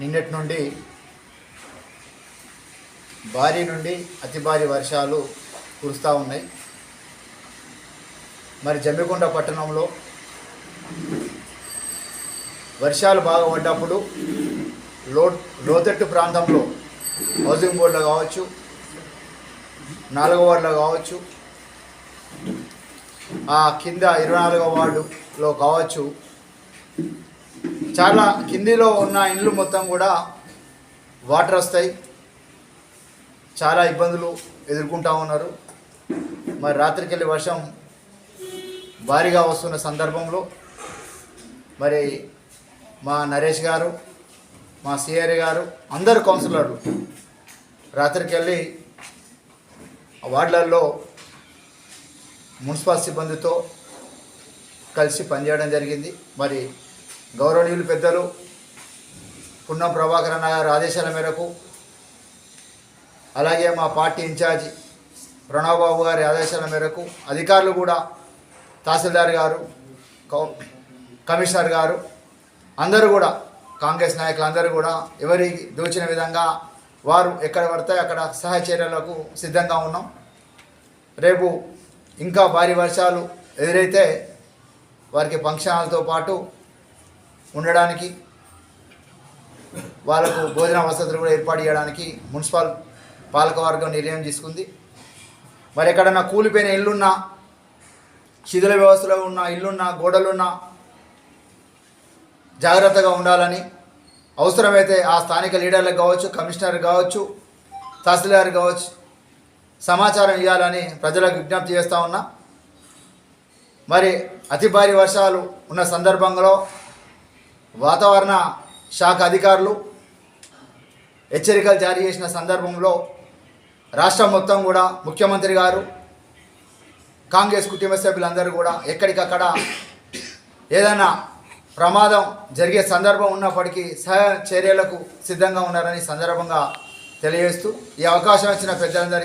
నిన్నటి నుండి భారీ నుండి అతి భారీ వర్షాలు కురుస్తూ ఉన్నాయి. మరి జమ్మికొండ పట్టణంలో వర్షాలు బాగా పడ్డప్పుడు లో లోతట్టు ప్రాంతంలో హౌసింగ్ బోర్డులో కావచ్చు నాలుగో వార్డులో కావచ్చు ఆ కింద ఇరవై నాలుగో వార్డులో కావచ్చు చాలా కిందిలో ఉన్న ఇండ్లు మొత్తం కూడా వాటర్ వస్తాయి. చాలా ఇబ్బందులు ఎదుర్కొంటా ఉన్నారు. మరి రాత్రికెళ్ళి వర్షం భారీగా వస్తున్న సందర్భంలో మరి మా నరేష్ గారు మా సిఆర్ గారు అందరు కౌన్సిలర్లు రాత్రికెళ్ళి వార్డులలో మున్సిపల్ సిబ్బందితో కలిసి పనిచేయడం జరిగింది. మరి గౌరవనీయులు పెద్దలు పున్నం ప్రభాకర్ అన్న గారి ఆదేశాల మేరకు అలాగే మా పార్టీ ఇన్ఛార్జి ప్రణవ్ బాబు గారి ఆదేశాల మేరకు అధికారులు కూడా తహసీల్దార్ గారు కౌ- కమిషనర్ గారు అందరూ కూడా కాంగ్రెస్ నాయకులు అందరూ కూడా ఎవరి దోచిన విధంగా వారు ఎక్కడ పడితే అక్కడ సహచర్యలకు సిద్ధంగా ఉన్నాం. రేపు ఇంకా భారీ వర్షాలు ఎదురైతే వారికి ఫంక్షనాలతో పాటు ఉండడానికి వాళ్ళకు భోజన వసతులు కూడా ఏర్పాటు చేయడానికి మున్సిపల్ పాలకవర్గం నిర్ణయం తీసుకుంది. మరి ఎక్కడన్నా కూలిపోయిన ఇల్లున్నా శిథిల వ్యవస్థలో ఉన్న ఇల్లున్నా గోడలున్నా జాగ్రత్తగా ఉండాలని అవసరమైతే ఆ స్థానిక లీడర్లకు కావచ్చు కమిషనర్ కావచ్చు తహసీల్దార్ కావచ్చు సమాచారం ఇవ్వాలని ప్రజలకు విజ్ఞప్తి చేస్తూ ఉన్నా. మరి అతి భారీ వర్షాలు ఉన్న సందర్భంలో వాతావరణ శాఖ అధికారులు హెచ్చరికలు జారీ చేసిన సందర్భంలో రాష్ట్రం మొత్తం కూడా ముఖ్యమంత్రి గారు కాంగ్రెస్ కుటుంబ సభ్యులందరూ కూడా ఎక్కడికక్కడ ఏదైనా ప్రమాదం జరిగే సందర్భం ఉన్నప్పటికీ సహాయ చర్యలకు సిద్ధంగా ఉన్నారని సందర్భంగా తెలియజేస్తూ ఈ అవకాశం ఇచ్చిన పెద్దలందరికీ